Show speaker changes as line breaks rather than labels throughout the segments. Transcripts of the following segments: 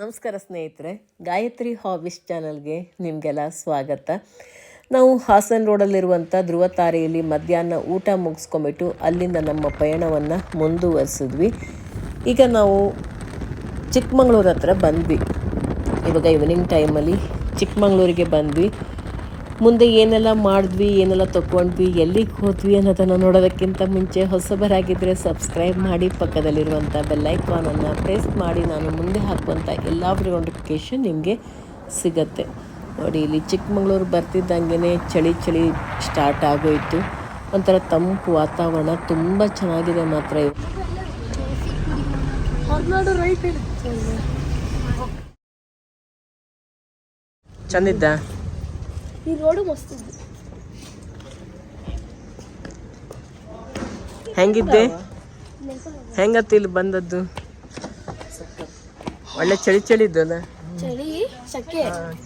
ನಮಸ್ಕಾರ ಸ್ನೇಹಿತರೆ, ಗಾಯತ್ರಿ ಹಾಬೀಸ್ ಚಾನಲ್ಗೆ ನಿಮಗೆಲ್ಲ ಸ್ವಾಗತ. ನಾವು ಹಾಸನ್ ರೋಡಲ್ಲಿರುವಂಥ ಧ್ರುವ ತಾರೆಯಲ್ಲಿ ಮಧ್ಯಾಹ್ನ ಊಟ ಮುಗಿಸ್ಕೊಂಬಿಟ್ಟು ಅಲ್ಲಿಂದ ನಮ್ಮ ಪಯಣವನ್ನು ಮುಂದುವರಿಸಿದ್ವಿ. ಈಗ ನಾವು ಚಿಕ್ಕಮಗಳೂರು ಹತ್ರ ಬಂದ್ವಿ. ಇವಾಗ ಈವ್ನಿಂಗ್ ಟೈಮಲ್ಲಿ ಚಿಕ್ಕಮಗಳೂರಿಗೆ ಬಂದ್ವಿ. ಮುಂದೆ ಏನೆಲ್ಲ ಮಾಡಿದ್ವಿ ಏನೆಲ್ಲ ತಗೊಂಡ್ವಿ ಎಲ್ಲಿಗೆ ಹೋದ್ವಿ ಅನ್ನೋದನ್ನು ನೋಡೋದಕ್ಕಿಂತ ಮುಂಚೆ ಹೊಸಬರಾಗಿದ್ದರೆ ಸಬ್ಸ್ಕ್ರೈಬ್ ಮಾಡಿ ಪಕ್ಕದಲ್ಲಿರುವಂಥ ಬೆಲ್ಲೈಕಾನನ್ನು ಪ್ರೆಸ್ ಮಾಡಿ ನಾನು ಮುಂದೆ ಹಾಕುವಂಥ ಎಲ್ಲ ನೋಟಿಫಿಕೇಷನ್ ನಿಮಗೆ ಸಿಗತ್ತೆ. ನೋಡಿ ಇಲ್ಲಿ ಚಿಕ್ಕಮಗಳೂರು ಬರ್ತಿದ್ದಂಗೆ ಚಳಿ ಚಳಿ ಸ್ಟಾರ್ಟ್ ಆಗೋಯಿತು. ಒಂಥರ ತಂಪು ವಾತಾವರಣ ತುಂಬ ಚೆನ್ನಾಗಿದೆ ಮಾತ್ರ. ಇವು ಚಂದಿದ್ದ?
ಈ ರೋಡು ಮಸ್ತಿದ್ದು
ಹೆಂಗಿದ್ದೆ? ಹೆಂಗತ್ತ ಇಲ್ಲಿ ಬಂದದ್ದು? ಒಳ್ಳೆ ಚಳಿ ಚಳಿ ಇದ್ದಲ್ಲ?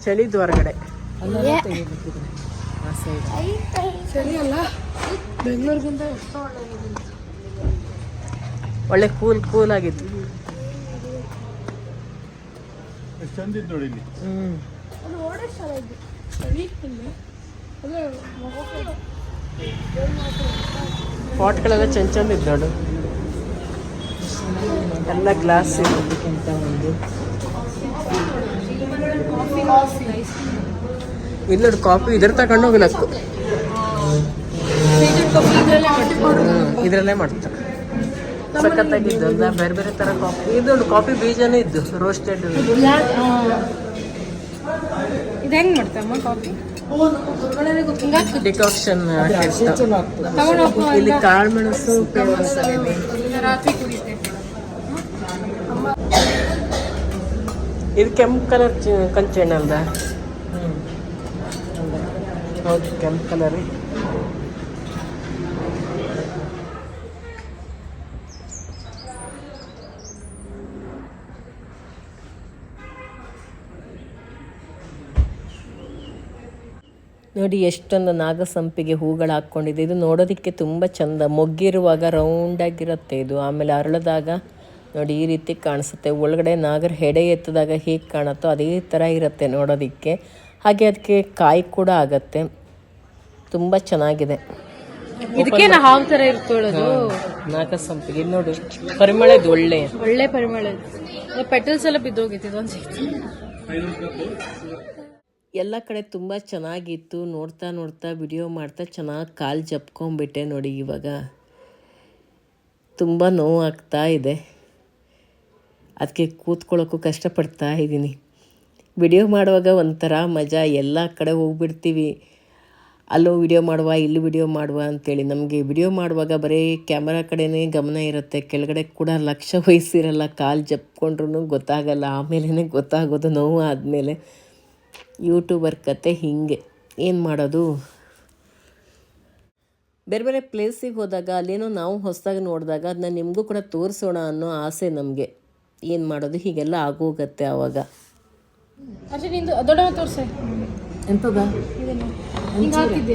ಚಳಿ
ಹೊರಗಡೆ.
ಚಳಿ ಅಲ್ಲ. ಬೆಂಗಳೂರಿಗಿಂತ
ಒಳ್ಳೆ ಕೂಲ್ ಕೂಲ್ ಆಗಿತ್ತು.
ಚಂದ ನೋಡಿ ಇಲ್ಲಿ.
ಹ್ಮ್. ಪಾಟ್ಗಳೆಲ್ಲ ಚಂದ ಚಂದ ಇದ್ದು ನೋಡು. ಎಲ್ಲ ಗ್ಲಾಸ್ ಇರೋದಕ್ಕಿಂತ ಒಂದು. ಇಲ್ಲ ಕಾಫಿ. ಇದ್ರ ತಗೊಂಡು ಹೋಗ್ಲಕ್ಕು ಇದರಲ್ಲೇ ಮಾಡ್ತಾರೆ. ಸಖತ್ತಾಗಿದ್ದು ಬೇರೆ ಬೇರೆ ಥರ ಕಾಫಿ. ಇದು ಕಾಫಿ ಬೀಜನೇ ಇದ್ದು ರೋಸ್ಟೆಡ್
ಇದು ಹೆಂಗ್ ಮಾಡ್ತಮ್ಮ ಕಾಫಿ?
ಡಿಕಾಕ್ಷನ್ ಇಲ್ಲಿ ಫೇಮಸ್
ರಾತ್ರಿ ಕುಡಿತೆ
ಇದು ಕೆಂಪು ಕಲರ್ ಕಂಚೆಣ್ಣ ಅಲ್ದ ಹೌದು ಕೆಂಪು ಕಲರ್. ನೋಡಿ ಎಷ್ಟೊಂದು ನಾಗಸಂಪಿಗೆ ಹೂಗಳು ಹಾಕ್ಕೊಂಡಿದೆ. ಇದು ನೋಡೋದಕ್ಕೆ ತುಂಬ ಚಂದ. ಮೊಗ್ಗಿರುವಾಗ ರೌಂಡಾಗಿರುತ್ತೆ ಇದು. ಆಮೇಲೆ ಅರಳಿದಾಗ ನೋಡಿ ಈ ರೀತಿ ಕಾಣಿಸುತ್ತೆ. ಒಳಗಡೆ ನಾಗರ ಹೆಡೆ ಎತ್ತಿದಾಗ ಹೇಗೆ ಕಾಣುತ್ತೋ ಅದೇ ಥರ ಇರುತ್ತೆ ನೋಡೋದಕ್ಕೆ. ಹಾಗೆ ಅದಕ್ಕೆ ಕಾಯಿ ಕೂಡ ಆಗತ್ತೆ. ತುಂಬ ಚೆನ್ನಾಗಿದೆ.
ಇದಕ್ಕೆ ಹಾವು
ನಾಗಸಂಪಿಗೆ. ನೋಡಿ ನೋಡು ಪರಿಮಳ ಇದು ಒಳ್ಳೆ.
ಒಳ್ಳೆ ಪರಿಮಳ. ಪೆಟಲ್ಸ್ ಎಲ್ಲ ಬಿದ್ದೋಗಿತ್ತು ಇದೊಂದು
ಎಲ್ಲ ಕಡೆ ತುಂಬ ಚೆನ್ನಾಗಿತ್ತು. ನೋಡ್ತಾ ನೋಡ್ತಾ ವಿಡಿಯೋ ಮಾಡ್ತಾ ಚೆನ್ನಾಗಿ ಕಾಲು ಜಪ್ಕೊಂಬಿಟ್ಟೆ ನೋಡಿ ಇವಾಗ. ತುಂಬ ನೋವಾಗ್ತಾ ಇದೆ. ಅದಕ್ಕೆ ಕೂತ್ಕೊಳ್ಳೋಕ್ಕೂ ಕಷ್ಟಪಡ್ತಾ ಇದ್ದೀನಿ. ವಿಡಿಯೋ ಮಾಡುವಾಗ ಒಂಥರ ಮಜಾ. ಎಲ್ಲ ಕಡೆ ಹೋಗ್ಬಿಡ್ತೀವಿ. ಅಲ್ಲೋ ವಿಡಿಯೋ ಮಾಡುವ, ಇಲ್ಲಿ ವಿಡಿಯೋ ಮಾಡುವ ಅಂತೇಳಿ ನಮಗೆ ವಿಡಿಯೋ ಮಾಡುವಾಗ ಬರೀ ಕ್ಯಾಮರಾ ಕಡೆನೇ ಗಮನ ಇರುತ್ತೆ. ಕೆಳಗಡೆ ಕೂಡ ಲಕ್ಷ್ಯ ವಹಿಸಿರಲ್ಲ ಕಾಲು ಜಪ್ಕೊಂಡ್ರೂ ಗೊತ್ತಾಗಲ್ಲ. ಆಮೇಲೆ ಗೊತ್ತಾಗೋದು ನೋವು ಆದಮೇಲೆ. ಯೂಟ್ಯೂಬರ್ ಕತೆ ಹೀಗೆ. ಏನು ಮಾಡೋದು? ಬೇರೆ ಬೇರೆ ಪ್ಲೇಸಿಗೆ ಹೋದಾಗ ಅಲ್ಲೇನೋ ನಾವು ಹೊಸದಾಗಿ ನೋಡಿದಾಗ ಅದನ್ನ ನಿಮಗೂ ಕೂಡ ತೋರಿಸೋಣ ಅನ್ನೋ ಆಸೆ ನಮಗೆ. ಏನು ಮಾಡೋದು? ಹೀಗೆಲ್ಲ ಆಗೋಗತ್ತೆ ಆವಾಗ
ಅಷ್ಟೇ ನಿಂದು ದೊಡ್ಡವ ತೋರ್ಸೆ.
ಎಂತದ?
ಹಿಂಗೆ ಹಾಕಿದ್ದೆ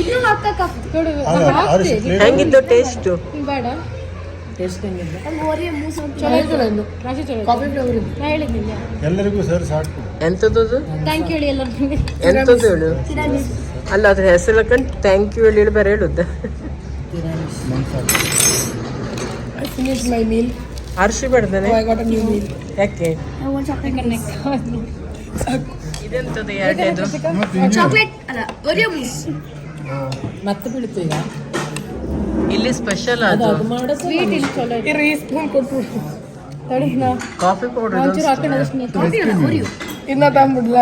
ಇದು ಹಾಕಕ್ಕ. ನೋಡು
ಹೆಂಗಿದ್ದು ಟೇಸ್ಟು
ಬೇಡ.
ಟೇಸ್ಟ್
ಕಾಫಿ ಫ್ಲೇವರ್
ಎಲ್ಲರಿಗೂ ಸರ್ ಸಾಕು.
ಎಂಥದ್ದು
ಥ್ಯಾಂಕ್ ಯು ಹೇಳಿ ಎಲ್ಲರಿಗೂ.
ಎಂಥದ್ದು ಹೇಳು? ಅಲ್ಲ ಅದ್ರ ಹೆಸರು ಕಂಡು ಥ್ಯಾಂಕ್ ಯು ಹೇಳಿ ಬೇರೆ ಹೇಳುದ?
ಐ ಫಿನಿಶ್ ಮೈ ಮೀಲ್
ಅರ್ಶಿ ಬೇಡ್ದಾನೆ?
I got a new meal
ಯಾಕೆ? ಇದೆಂಥದ್ದು ಎರಡನೇದು?
ಚಾಕ್ಲೇಟ್ ಅಲ್ಲ ಒರಿಯೋ ಮೂಸ್
ಮತ್ತೆ ಬೀಳ್ತು ಈಗ? ಇಲ್ಲಿ ಸ್ಪೆಷಲ್ ಅದು.
ಸ್ವೀಟ್ ಇಲ್ಲಿ ಚಲೋ ಇದೆ. ಈ ಸ್ಪೂನ್ ಕೊಟ್ಟು ತಡಿ ನಾ
ಕಾಫಿ ಪೌಡರ್
ಒಂಚೂರು ಹಾಕೊಂಡು ಅದಷ್ಟು ನೀರು ಕಾಫಿ ಓರಿಯೋ
ಇನ್ನ ತಂದ್ಬಿಡ್ಲ?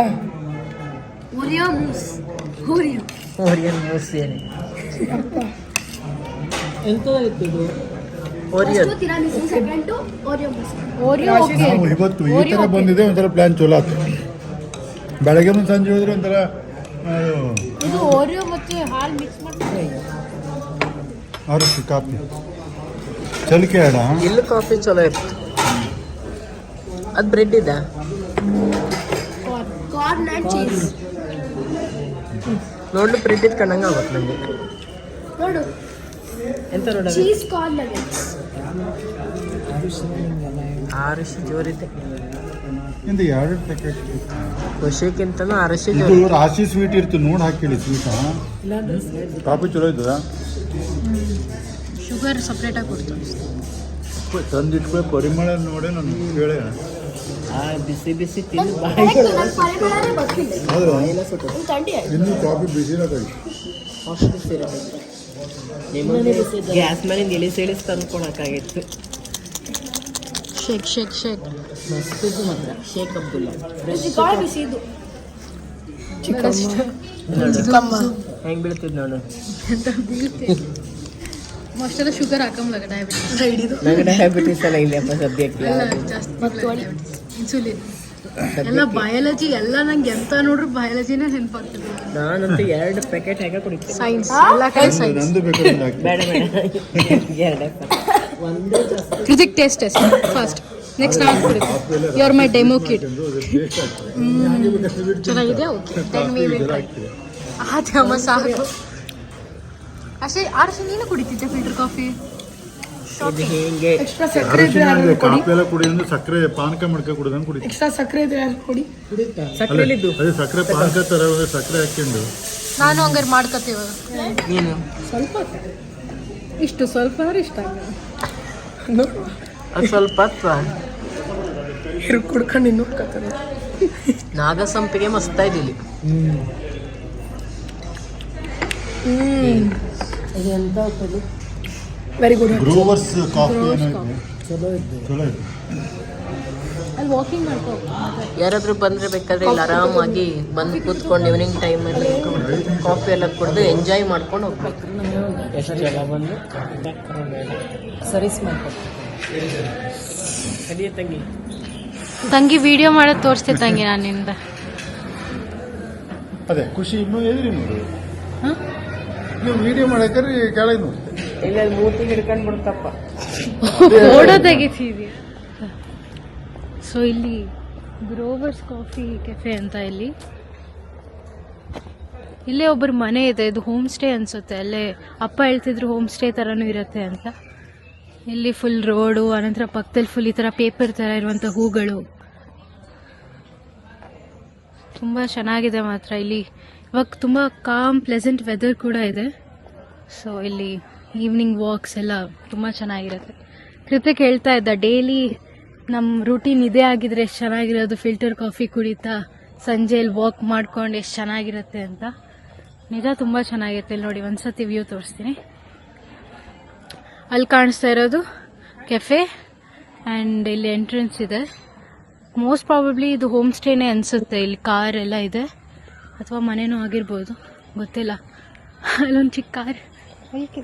ಮೂಸ್
ಓರಿಯೋ ಎಂತದಾಗಿತ್ತು ಇದು?
ಒರಿಯೋ ಮೂಸ್ ಒರಿಯೋ ಓಕೆ
ನಾವು ಇವತ್ತು ಈ ಥರ ಬಂದಿದೆ ಒಂಥರ ಪ್ಲ್ಯಾನ್ ಚಲೋ ಆಯ್ತು ಬೆಳಗ್ಗೆ ಮುಂದೆ ಸಂಜೆ ಹೋದ್ರೆ ಒಂಥರ
ಇದು ಓರಿಯೋ ಮತ್ತೆ ಹಾಲು ಮಿಕ್ಸ್ ಮಾಡಿ
ಅರಸು ಕಾಫಿ ಚಲಿಕೆ ಅಡ
ಇಲ್ಲಿ ಕಾಫಿ ಚಲೋ ಇತ್ತು ಅದು ಬ್ರೆಡ್ ಇದೆ?
ಕಾರ್ನ್ ಆ್ಯಂಡ್ ಚೀಸ್
ನೋಡಿ ಬ್ರೆಡ್ ಇದ್ ಕಣಂಗ ಆಗುತ್ತೆ ನನಗೆ
ನೋಡು.
ಎಂತ ನೋಡ
ಚೀಸ್ ಕಾರ್ನ್ ನಗೆಟ್ಸ್
ಆರಶಿ ಜೋರಿದೆ
ಇಂದ. ಎರಡು ಪ್ಯಾಕೆಟ್
ಖುಷಿಗಿಂತನೂ ಆರಶಿ
ಇದು
ಜೋರು
ರಾಶಿ ಸ್ವೀಟ್ ಇರ್ತು ನೋಡಿ ಹಾಕಿ ಸ್ವೀಟ್ ಕಾಫಿ ಚಲೋ ಇದ್ದದ?
ಶುಗರ್ ಸಪ್ರೇಟಾಗಿ ಕೊಡ್ತು
ತಂದಿಟ್ಕೊಳ್ಳಿ ಪರಿಮಳ ನೋಡಿ ನಾನು ಕೇಳಿ.
ಆ ಬಿಸಿ ಬಿಸಿ ತಿಂದು
ಹೌದು. ಇನ್ನು ಕಾಫಿ ಬಿಸಿಲಾಗ
ನಿಮಗೆ ಗ್ಯಾಸ್ ಮೇಲಿಂದ ಇಳಿಸಿ ಇಳಿಸಿ ತಂದು ಕೊಡೋಕ್ಕಾಗಿತ್ತು
ಶೇಕ್ ಶೇಕ್ ಶೇಕ್.
ಮಸ್ತ್ ಇದು ಮಾತ್ರ. ಶೇಖ್ ಚಿಕ್ಕಮ್ಮ. ಹೆಂಗ್ ಬೀಳ್ತಿದ್ ನೋಡು.
ಅಷ್ಟೆಲ್ಲ ಶುಗರ್ ಹಾಕಂಬ್ಲಾಗ ಡಯಾಬಿಟಿಸ್
ನಂಗೆ ಡಯಾಬಿಟಿಸ್ ಎಲ್ಲ ಇದೆಯಪ್ಪ ಸದ್ಯಕ್ಕೆ.
ಎಲ್ಲ ಜಾಸ್ತಿ ಇನ್ಸುಲಿನ್ ಎಲ್ಲ ಬಯಾಲಜಿ ಎಲ್ಲ ನಂಗೆ ಎಂತ ನೋಡ್ರು ಬಯಾಲಜಿನೇ ನೆನಪಾಗ್ತದೆ
ನಾನಂತೂ ಎರಡು ಪ್ಯಾಕೆಟ್ ಹೇಗೆ ಕುಡಿತೀನಿ.
ಸೈನ್ಸ್ ಎಲ್ಲ ಕಡೆ ಸೈನ್ಸ್
ನಂದು ಬೇಕಾದ್ರೆ
ಬೇಡ ಬೇಡ. ಎರಡೇ ಒಂದೇ ಜಾಸ್ತಿ.
Kritik taste test first next ನಾನು ಕುಡಿದು you are my demo kit ಚೆನ್ನಾಗಿದೆ okay then we will try ಆತಮ್ಮ ಸಾಕು. ಅಷ್ಟೇ ಆರ್ಷ ನೀನು ಕುಡಿತಿದ್ದೆ ಫಿಲ್ಟರ್ ಕಾಫಿ.
ಇದು ಹಿಂಗೆ?
ಕಾಫಿ ಎಲ್ಲ ಕುಡಿಯೋದು ಸಕ್ಕರೆ ಪಾನಕ ಮಾಡ್ಕ ಕುಡಿದಂಗೆ ಕುಡಿ
ಎಕ್ಸ್ಟ್ರಾ ಸಕ್ಕರೆ ಇದೆ ಯಾರು ಕೊಡಿ.
ಸಕ್ಕರೆಲಿದ್ದು
ಅದೇ ಸಕ್ಕರೆ ಪಾನಕ ತರ ಸಕ್ಕರೆ ಹಾಕ್ಕೊಂಡು.
ನಾನು ಹಂಗಾರೆ ಮಾಡ್ಕೋತೀವ
ನೀನು?
ಸ್ವಲ್ಪ. ಇಷ್ಟು ಸ್ವಲ್ಪ ಆದ್ರೆ ಇಷ್ಟ
ಅದು ಸ್ವಲ್ಪ ಅಥವಾ
ಕುಡ್ಕೊಂಡು ಇನ್ನೂ ಕತ್ತದೆ
ನಾಗಸಂಪಿಗೆ ಮಸ್ತ ಇದಿಲ್ಲಿ ಇದು ಎಂತ ಆಗ್ತದೆ?
ವೆರಿ ಗುಡ್
ಗ್ರೋವರ್ಸ್ ಕಾಫಿ ಇದೆ?
ಚಲೋ
ಇದೆ.
ಅಲ್ಲಿ ವಾಕಿಂಗ್ ಮಾಡ್ಕೋ
ಯಾರಾದರೂ ಬಂದ್ರೆ ಬೇಕಾದ್ರೆ ಇಲ್ಲಿ ಆರಾಮಾಗಿ ಬಂದು ಕೂತ್ಕೊಂಡು ಈವ್ನಿಂಗ್ ಟೈಮಲ್ಲಿ ಕಾಫಿ ಎಲ್ಲ ಕುಡಿದು ಎಂಜಾಯ್ ಮಾಡ್ಕೊಂಡು ಹೋಗ್ಬೇಕು. ಎಷ್ಟು ಜನ ಬಂದು ಸರಿಸ್ ಮಾಡ್ಬೇಕು ತಂಗಿ.
ತಂಗಿ ವಿಡಿಯೋ ಮಾಡೋದು ತೋರಿಸ್ತೆ ತಂಗಿ ನಾನಿಂದ
ಅದೇ ಖುಷಿ ಇನ್ನೂ ಎದ್ರಿ ನೋಡಿ. ನೀವು ವಿಡಿಯೋ ಮಾಡಕ್ರಿ ಕೆಳಗೆ ಮೂರ್ತಿ
ಇಲ್ಲ ಅಲ್ಲಿ ಮೂತಿ ಹಿಡ್ಕೊಂಡು ಬಿಡ್ತಪ್ಪ.
ಫೋಟೋ ತೆಗಿತಿದ್ಯಾ ಸೊ ಇಲ್ಲಿ ಗ್ರೋವರ್ಸ್ ಕಾಫಿ ಕೆಫೆ ಅಂತ ಇಲ್ಲಿ. ಇಲ್ಲೇ ಒಬ್ಬರ ಮನೆ ಇದೆ ಇದು ಹೋಮ್ ಸ್ಟೇ ಅನ್ಸುತ್ತೆ. ಅಲ್ಲೇ ಅಪ್ಪ ಹೇಳ್ತಿದ್ರು ಹೋಮ್ ಸ್ಟೇ ಥರನೂ ಇರುತ್ತೆ ಅಂತ. ಇಲ್ಲಿ ಫುಲ್ ರೋಡು ಅನಂತರ ಪಕ್ಕದಲ್ಲಿ ಫುಲ್ ಈ ಥರ ಪೇಪರ್ ಥರ ಇರುವಂಥ ಹೂಗಳು. ತುಂಬ ಚೆನ್ನಾಗಿದೆ ಮಾತ್ರ. ಇಲ್ಲಿ ಇವಾಗ ತುಂಬ ಕಾಮ್ ಪ್ಲೆಸೆಂಟ್ ವೆದರ್ ಕೂಡ ಇದೆ. ಸೊ ಇಲ್ಲಿ ಈವ್ನಿಂಗ್ ವಾಕ್ಸ್ ಎಲ್ಲ ತುಂಬ ಚೆನ್ನಾಗಿರುತ್ತೆ. ಕೃತಿಕ್ ಹೇಳ್ತಾ ಇದ್ದ ಡೈಲಿ ನಮ್ಮ ರೂಟೀನ್ ಇದೇ ಆಗಿದ್ರೆ ಎಷ್ಟು ಚೆನ್ನಾಗಿರೋದು? ಫಿಲ್ಟರ್ ಕಾಫಿ ಕುಡಿತಾ ಸಂಜೆಯಲ್ಲಿ ವಾಕ್ ಮಾಡ್ಕೊಂಡು ಎಷ್ಟು ಚೆನ್ನಾಗಿರುತ್ತೆ ಅಂತ. ನಿಜ ತುಂಬ ಚೆನ್ನಾಗಿರುತ್ತೆ. ಇಲ್ಲಿ ನೋಡಿ, ಒಂದ್ಸತಿ ವ್ಯೂ ತೋರಿಸ್ತೀನಿ. ಅಲ್ಲಿ ಕಾಣಿಸ್ತಾ ಇರೋದು ಕೆಫೆ ಆ್ಯಂಡ್ ಇಲ್ಲಿ ಎಂಟ್ರೆನ್ಸ್ ಇದೆ. ಮೋಸ್ಟ್ ಪ್ರಾಬಬ್ಲಿ ಇದು ಹೋಮ್ ಸ್ಟೇನೇ ಅನಿಸುತ್ತೆ. ಇಲ್ಲಿ ಕಾರ್ ಎಲ್ಲ ಇದೆ. ಅಥವಾ ಮನೇನೂ ಆಗಿರ್ಬೋದು ಗೊತ್ತಿಲ್ಲ. ಅಲ್ಲೊಂದು ಚಿಕ್ಕ ಕಾರ್ ಓಕೆ.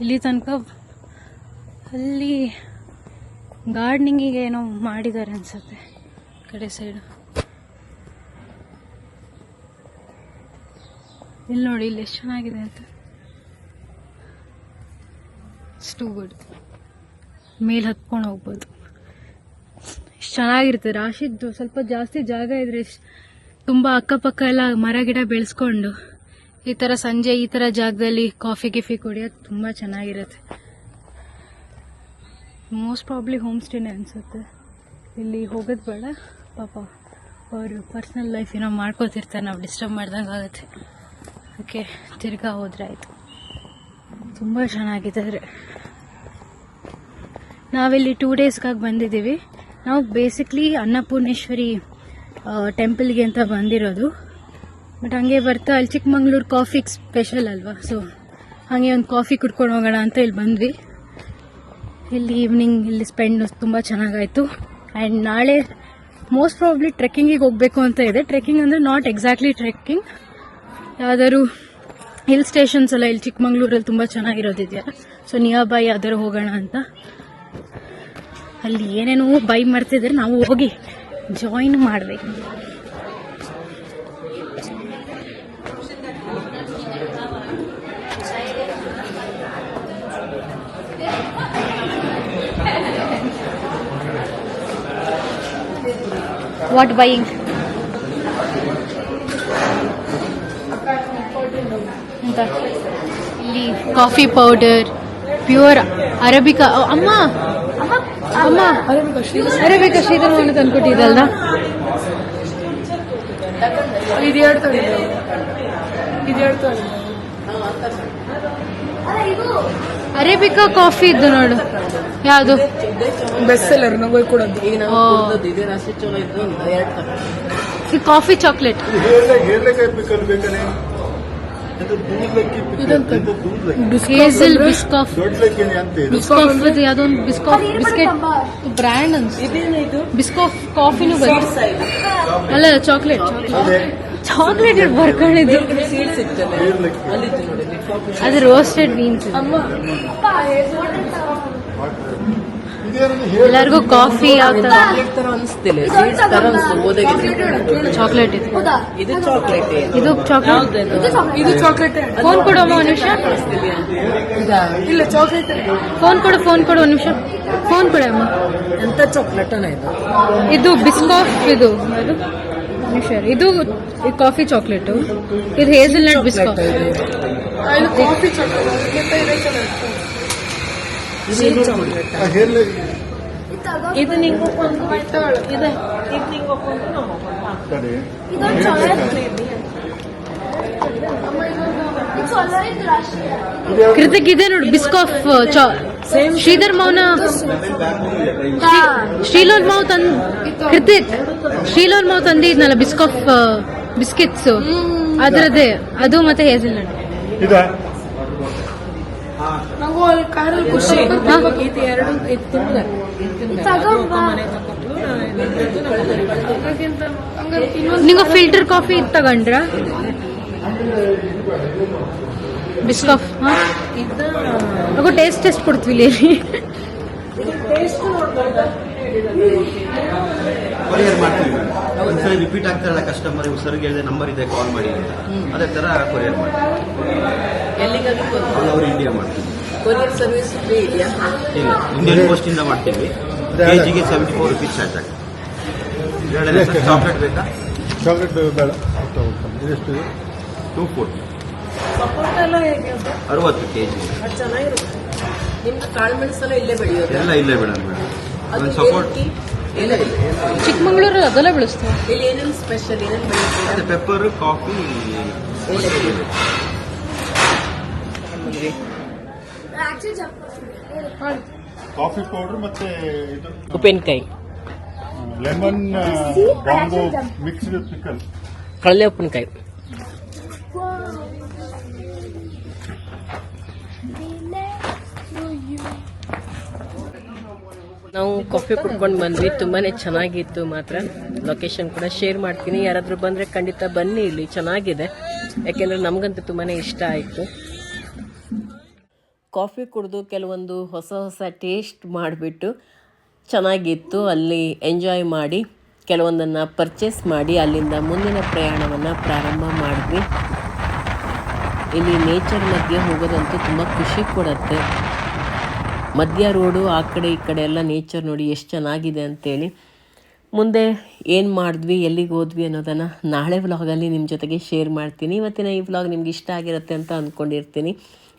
ಇಲ್ಲಿ ತನಕ ಅಲ್ಲಿ ಗಾರ್ಡ್ನಿಂಗಿಗೆ ಏನೋ ಮಾಡಿದ್ದಾರೆ ಅನ್ಸುತ್ತೆ ಕಡೆ ಸೈಡು ಇಲ್ಲಿ ನೋಡಿ, ಇಲ್ಲಿ ಎಷ್ಟು ಚೆನ್ನಾಗಿದೆ ಅಂತ. ಟು ಗುಡ್ ಮೇಲೆ ಹತ್ಕೊಂಡು ಹೋಗ್ಬೋದು. ಎಷ್ಟು ಚೆನ್ನಾಗಿರುತ್ತೆ. ರಾಶಿದ್ದು ಸ್ವಲ್ಪ ಜಾಸ್ತಿ ಜಾಗ ಇದ್ರೆ ತುಂಬ ಅಕ್ಕಪಕ್ಕ ಎಲ್ಲ ಮರ, ಗಿಡ ಬೆಳೆಸ್ಕೊಂಡು ಈ ಥರ ಸಂಜೆ ಈ ಥರ ಜಾಗದಲ್ಲಿ ಕಾಫಿ ಗಿಫಿ ಕುಡಿಯೋದು ತುಂಬ ಚೆನ್ನಾಗಿರುತ್ತೆ. ಮೋಸ್ಟ್ ಪ್ರಾಬ್ಲಿ ಹೋಮ್ ಸ್ಟೇನೇ ಅನಿಸುತ್ತೆ. ಇಲ್ಲಿ ಹೋಗೋದು ಬೇಡ. ಪಾಪ ಅವರು ಪರ್ಸ್ನಲ್ ಲೈಫ್ ಏನೋ ಮಾಡ್ಕೋತಿರ್ತಾರೆ. ನಾವು ಡಿಸ್ಟರ್ಬ್ ಮಾಡ್ದಂಗೆ ಆಗುತ್ತೆ. ಓಕೆ, ತಿರ್ಗಾ ಹೋದ್ರೆ ಆಯ್ತು. ತುಂಬ ಚೆನ್ನಾಗಿದ್ದಾರೆ ನಾವಿಲ್ಲಿ ಟೂ ಡೇಸ್ಗಾಗಿ ಬಂದಿದ್ದೀವಿ. ನಾವು ಬೇಸಿಕ್ಲಿ ಅನ್ನಪೂರ್ಣೇಶ್ವರಿ ಟೆಂಪಲ್ಗೆ ಅಂತ ಬಂದಿರೋದು. ಬಟ್ ಹಂಗೆ ಬರ್ತಾ, ಅಲ್ಲಿ ಚಿಕ್ಕಮಂಗ್ಳೂರು ಕಾಫಿ ಸ್ಪೆಷಲ್ ಅಲ್ವಾ ಸೊ ಹಾಗೆ ಒಂದು ಕಾಫಿ ಕುಡ್ಕೊಂಡು ಹೋಗೋಣ ಅಂತ ಇಲ್ಲಿ ಬಂದ್ವಿ. ಇಲ್ಲಿ ಈವ್ನಿಂಗ್ ಇಲ್ಲಿ ಸ್ಪೆಂಡ್ ತುಂಬ ಚೆನ್ನಾಗಾಯಿತು. ಆ್ಯಂಡ್ ನಾಳೆ ಮೋಸ್ಟ್ ಪ್ರಾಬ್ಲಿ ಟ್ರೆಕ್ಕಿಂಗಿಗೆ ಹೋಗಬೇಕು ಅಂತ ಇದೆ. ಟ್ರೆಕ್ಕಿಂಗ್ ಅಂದರೆ ನಾಟ್ ಎಕ್ಸಾಕ್ಟ್ಲಿ ಟ್ರೆಕ್ಕಿಂಗ್ ಯಾವ್ದಾದ್ರು ಹಿಲ್ ಸ್ಟೇಷನ್ಸ್ ಎಲ್ಲ ಇಲ್ಲಿ ಚಿಕ್ಕಮಂಗ್ಳೂರಲ್ಲಿ ತುಂಬ ಚೆನ್ನಾಗಿರೋದಿದೆಯಾ? ಸೊ ನಿಯರ್ ಬೈ ಯಾವ್ದಾದ್ರು ಹೋಗೋಣ ಅಂತ. ಅಲ್ಲಿ ಏನೇನೋ ಬೈ ಮಾಡ್ತಿದ್ರೆ ನಾವು ಹೋಗಿ ಜಾಯಿನ್ ಮಾಡ್ಬೇಕು. ವಾಟ್ ಬೈಯಿಂಗ್ ಇಲ್ಲಿ coffee powder pure arabica oh, ಅಮ್ಮ ಅಮ್ಮ ಅರೇಬಿಕಾ
ಎರಡು ತಗೊಂಡಿದ್ದೆ
ಅರೇಬಿಕಾ ಕಾಫಿ ಇದ್ದು ನೋಡು. ಯಾವುದು?
ಬೆಸ್ಸೆಲ್ಲರ್ ನಂಗೆ ಕೊಡೋದು.
ಈ coffee chocolate hazel Biscoff Biscoff ಇದು ಯಾವ್ದೋ ಒಂದು ಬಿಸ್ಕಾಫ್ ಬಿಸ್ಕೆಟ್ ಬ್ರ್ಯಾಂಡ್ ಅನ್ಸ್
ಇದೇನು ಇದು?
ಬಿಸ್ಕಾಫ್ ಕಾಫಿನೂ
ಸೀಡ್ಸ್
ಅಲ್ಲ ಚಾಕ್ಲೇಟ್.
ಅದೇ.
ಚಾಕ್ಲೇಟ್. ಬರ್ಕೊಂಡಿದ್ದು? ಅದು ರೋಸ್ಟೆಡ್ ಬೀನ್ಸ್ ಎಲ್ಲರಿಗೂ ಕಾಫಿ ಯಾವ ತರ
ಚಾಕ್ಲೇಟ್ ತರ ಅನಿಸ್ತಿಲ್ಲ. ಸೀಡ್ಸ್ ತರ ಅನಿಸ್ತು ಓದಾಗಿದೆ
ಚಾಕ್ಲೇಟ್ ಇದೆ.
ಇದು ಚಾಕ್ಲೇಟ್
ಇದು ಚಾಕ್ಲೇಟ್
ಇದು? ಚಾಕ್ಲೇಟ್
ಫೋನ್ ಕೊಡು ಅಮ್ಮ ಒಂದು ನಿಮಿಷ.
ಇಲ್ಲ ಚಾಕ್ಲೇಟ್
ಫೋನ್ ಕೊಡು ಫೋನ್ ಕೊಡು ಒಂದು ನಿಮಿಷ. ಫೋನ್ ಕೊಡು ಅಮ್ಮ.
ಎಂತ ಚಾಕ್ಲೇಟ್ ಇದು?
ಇದು ಬಿಸ್ಕಾಫ್ ಇದು ನಿಮಿಷ ಇದು ಕಾಫಿ ಚಾಕ್ಲೇಟು ಇದು hazelnut Biscoff
coffee chocolate ಇದೆ
ನಿಂಗೆ ಒಂದು ಇದೆ ಇದು ನಿಂಗೆ ಒಂದು ನಾವು
ಕಡೆ
ಕೃತಿಕ್ ಇದೆ ನೋಡು ಬಿಸ್ಕಾಫ್ ಶ್ರೀಧರ್ ಮೌನ ಶ್ರೀಲೋಲ್ ಮಾವ್ ತಂದ್ ಕೃತಿಕ್ ಶ್ರೀಲೋಲ್ ಮಾವ್ ತಂದಿದ್ನಲ್ಲ ಬಿಸ್ಕಾಫ್ ಬಿಸ್ಕಿಟ್ಸ್. ಅದರದ್ದೇ. ಅದು ಮತ್ತೆ ಹೇಸಲ್ ನಟ್
ನಾವು ಅಲ್ಲಿ ಕಾರಲ್ಲಿ ಖುಷಿ
ಇದು ಎರಡು
ನಿಂಗ ಫಿಲ್ಟರ್ ಕಾಫಿ ತಗೊಂಡ್ರ? ಬಿಸ್ಕಾಫ್. ಹಾಗೂ ಟೇಸ್ಟ್ ಟೆಸ್ಟ್ ಕೊಡ್ತೀವಿ ಇಲ್ಲಿ.
ಕೊರಿಯರ್ ಮಾಡ್ತೀವಿ. ಒಂದ್ಸರಿ ರಿಪೀಟ್ ಆಗ್ತಾರಲ್ಲ ಕಸ್ಟಮರ್ ಸರ್ಗೆ ಹೇಳಿದೆ ನಂಬರ್ ಇದೆ ಕಾಲ್ ಮಾಡಿ ಅಂತ. ಅದೇ ತರ ಕೊರಿಯರ್ ಮಾಡ್ತೀವಿ. ಅವ್ರು ಇಂಡಿಯಾ ಮಾಡ್ತೀವಿ.
ಕೊರಿಯರ್ ಸರ್ವಿಸ್ ಫ್ರೀ ಇದೆಯಾ?
ಇಲ್ಲ ಇಂಡಿಯನ್ ಪೋಸ್ಟ್ ಇಂದ ಮಾಡ್ತೀವಿ. ಕೆಜಿಗೆ ಸೆವೆಂಟಿ ಫೋರ್ ರುಪೀಸ್ ಚಾರ್ಜ್ ಆಗುತ್ತೆ? ಚಾಕ್ಲೇಟ್ ಬೇಕಾ?
ಚಾಕ್ಲೇಟ್ ಬೇಡ. ಇದೆಷ್ಟು?
ಟೂ ಫೋರ್ಟಿ
ಸಪೋರ್ಟ್ ಎಲ್ಲ ಹೇಗೆ?
ಅರವತ್ತು ಕೆ ಜಿ
ಅದು ಚೆನ್ನಾಗಿರುತ್ತೆ. ನಿಮ್ದು ಕಾಳುಮೆಣಸೆಲ್ಲ ಇಲ್ಲೇ ಬೆಳೆಯೋದು?
ಎಲ್ಲ ಇಲ್ಲೇ ಬೇಡ ಮೇಡಮ್. ಸಪೋರ್ಟ್
ಚಿಕ್ಕಮಂಗ್ಳೂರಲ್ಲಿ ಅದೆಲ್ಲ ಬೆಳೆಸ್ತೀವಿ
ಇಲ್ಲಿ ಏನೇನು ಸ್ಪೆಷಲ್ ಏನೇನು ಬೆಳೆಯುತ್ತೆ
ಮತ್ತೆ ಪೆಪ್ಪರ್ ಕಾಫಿ
ಕಾಫಿ ಪೌಡರ್ ಮತ್ತೆ ಇದು
ಉಪ್ಪಿನಕಾಯಿ.
ಲೆಮನ್ ಮಿಕ್ಸ್ಡ್ ಪಿಕಲ್
ಕಡಲೆ ಉಪ್ಪಿನಕಾಯಿ. ನಾವು ಕಾಫಿ ಕುಡ್ಕೊಂಡು ಬಂದ್ವಿ ತುಂಬಾನೇ ಚೆನ್ನಾಗಿತ್ತು ಮಾತ್ರ. ಲೊಕೇಶನ್ ಕೂಡ ಶೇರ್ ಮಾಡ್ತೀನಿ. ಯಾರಾದರೂ ಬಂದರೆ ಖಂಡಿತ ಬನ್ನಿ ಇಲ್ಲಿ ಚೆನ್ನಾಗಿದೆ. ಯಾಕೆಂದರೆ ನಮಗಂತೂ ತುಂಬಾನೇ ಇಷ್ಟ ಆಯಿತು. ಕಾಫಿ ಕುಡಿದು ಕೆಲವೊಂದು ಹೊಸ ಹೊಸ ಟೇಸ್ಟ್ ಮಾಡಿಬಿಟ್ಟು ಚೆನ್ನಾಗಿತ್ತು. ಅಲ್ಲಿ ಎಂಜಾಯ್ ಮಾಡಿ ಕೆಲವೊಂದನ್ನು ಪರ್ಚೇಸ್ ಮಾಡಿ ಅಲ್ಲಿಂದ ಮುಂದಿನ ಪ್ರಯಾಣವನ್ನು ಪ್ರಾರಂಭ ಮಾಡಿದ್ವಿ. ಇಲ್ಲಿ ನೇಚರ್ ಮಧ್ಯೆ ಹೋಗೋದಂತೂ ತುಂಬ ಖುಷಿ ಕೊಡುತ್ತೆ. ಮಧ್ಯ ರೋಡು ಆ ಕಡೆ ಈ ಕಡೆ ಎಲ್ಲ ನೇಚರ್ ನೋಡಿ ಎಷ್ಟು ಚೆನ್ನಾಗಿದೆ ಅಂತೇಳಿ. ಮುಂದೆ ಏನು ಮಾಡಿದ್ವಿ, ಎಲ್ಲಿಗೆ ಹೋದ್ವಿ ಅನ್ನೋದನ್ನು ನಾಳೆ ವ್ಲಾಗಲ್ಲಿ ನಿಮ್ಮ ಜೊತೆಗೆ ಶೇರ್ ಮಾಡ್ತೀನಿ. ಇವತ್ತಿನ ಈ ವ್ಲಾಗ್ ನಿಮ್ಗೆ ಇಷ್ಟ ಆಗಿರುತ್ತೆ ಅಂತ ಅಂದ್ಕೊಂಡಿರ್ತೀನಿ